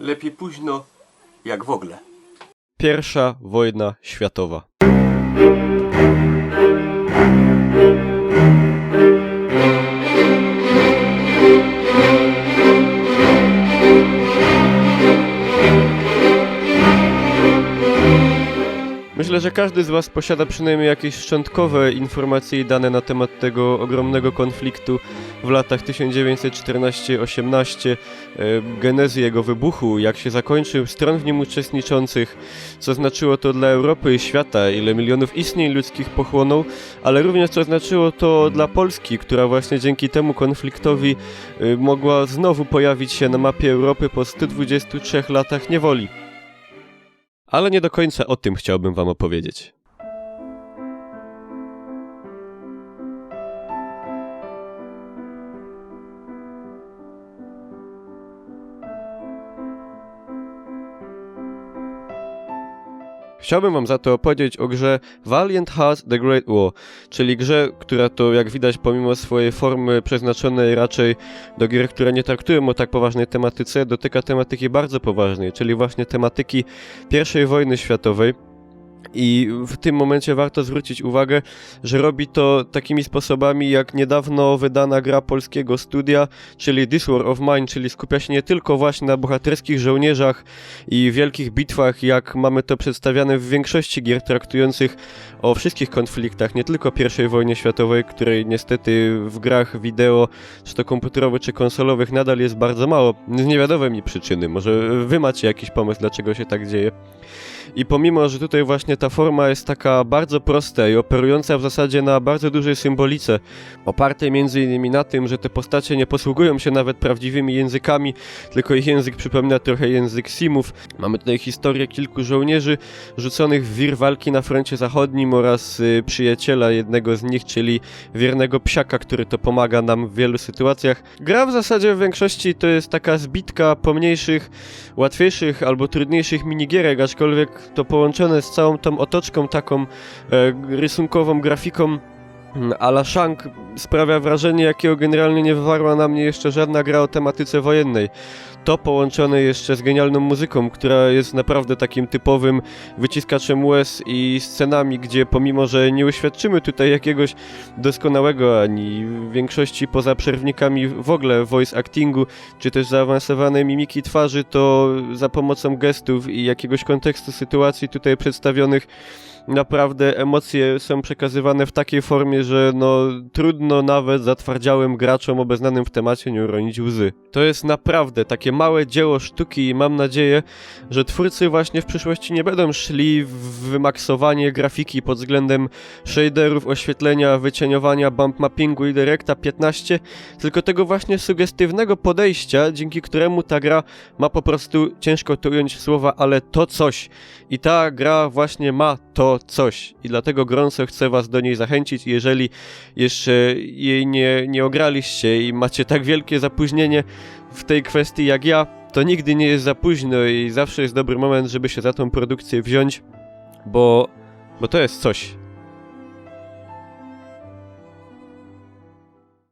Lepiej późno, jak w ogóle. Pierwsza wojna światowa. Że każdy z Was posiada przynajmniej jakieś szczątkowe informacje i dane na temat tego ogromnego konfliktu w latach 1914-18, e, genezy jego wybuchu, jak się zakończył, stron w nim uczestniczących, co znaczyło to dla Europy i świata, ile milionów istnień ludzkich pochłonął, ale również co znaczyło to dla Polski, która właśnie dzięki temu konfliktowi y, mogła znowu pojawić się na mapie Europy po 123 latach niewoli. Ale nie do końca o tym chciałbym wam opowiedzieć. Chciałbym wam za to opowiedzieć o grze Valiant Hearts The Great War, czyli grze, która to jak widać pomimo swojej formy przeznaczonej raczej do gier, które nie traktują o tak poważnej tematyce, dotyka tematyki bardzo poważnej, czyli właśnie tematyki I wojny światowej. I w tym momencie warto zwrócić uwagę, że robi to takimi sposobami jak niedawno wydana gra polskiego studia, czyli This War of Mine, czyli skupia się nie tylko właśnie na bohaterskich żołnierzach i wielkich bitwach, jak mamy to przedstawiane w większości gier traktujących o wszystkich konfliktach, nie tylko I wojnie światowej, której niestety w grach wideo, czy to komputerowych, czy konsolowych nadal jest bardzo mało, z niewiadomej mi przyczyny. Może wy macie jakiś pomysł, dlaczego się tak dzieje. I pomimo, że tutaj właśnie ta forma jest taka bardzo prosta i operująca w zasadzie na bardzo dużej symbolice, opartej między innymi na tym, że te postacie nie posługują się nawet prawdziwymi językami, tylko ich język przypomina trochę język Simów. Mamy tutaj historię kilku żołnierzy rzuconych w wir walki na froncie zachodnim oraz y, przyjaciela jednego z nich, czyli wiernego psiaka, który to pomaga nam w wielu sytuacjach. Gra w zasadzie w większości to jest taka zbitka pomniejszych, łatwiejszych albo trudniejszych minigierek, aczkolwiek to połączone z całą tą otoczką taką e, rysunkową, grafiką mm, a la Shank sprawia wrażenie, jakiego generalnie nie wywarła na mnie jeszcze żadna gra o tematyce wojennej. To połączone jeszcze z genialną muzyką, która jest naprawdę takim typowym wyciskaczem łez i scenami, gdzie pomimo, że nie uświadczymy tutaj jakiegoś doskonałego ani w większości poza przerwnikami w ogóle voice actingu, czy też zaawansowanej mimiki twarzy, to za pomocą gestów i jakiegoś kontekstu sytuacji tutaj przedstawionych naprawdę emocje są przekazywane w takiej formie, że no trudno nawet zatwardziałym graczom obeznanym w temacie nie uronić łzy. To jest naprawdę takie małe dzieło sztuki i mam nadzieję, że twórcy właśnie w przyszłości nie będą szli w wymaksowanie grafiki pod względem shaderów, oświetlenia, wycieniowania, bump mappingu i Directa 15, tylko tego właśnie sugestywnego podejścia, dzięki któremu ta gra ma po prostu, ciężko to ująć słowa, ale to coś. I ta gra właśnie ma to coś. I dlatego gorąco chcę was do niej zachęcić. Jeżeli jeszcze jej nie, nie ograliście i macie tak wielkie zapóźnienie w tej kwestii jak ja, to nigdy nie jest za późno i zawsze jest dobry moment, żeby się za tą produkcję wziąć, bo, bo to jest coś.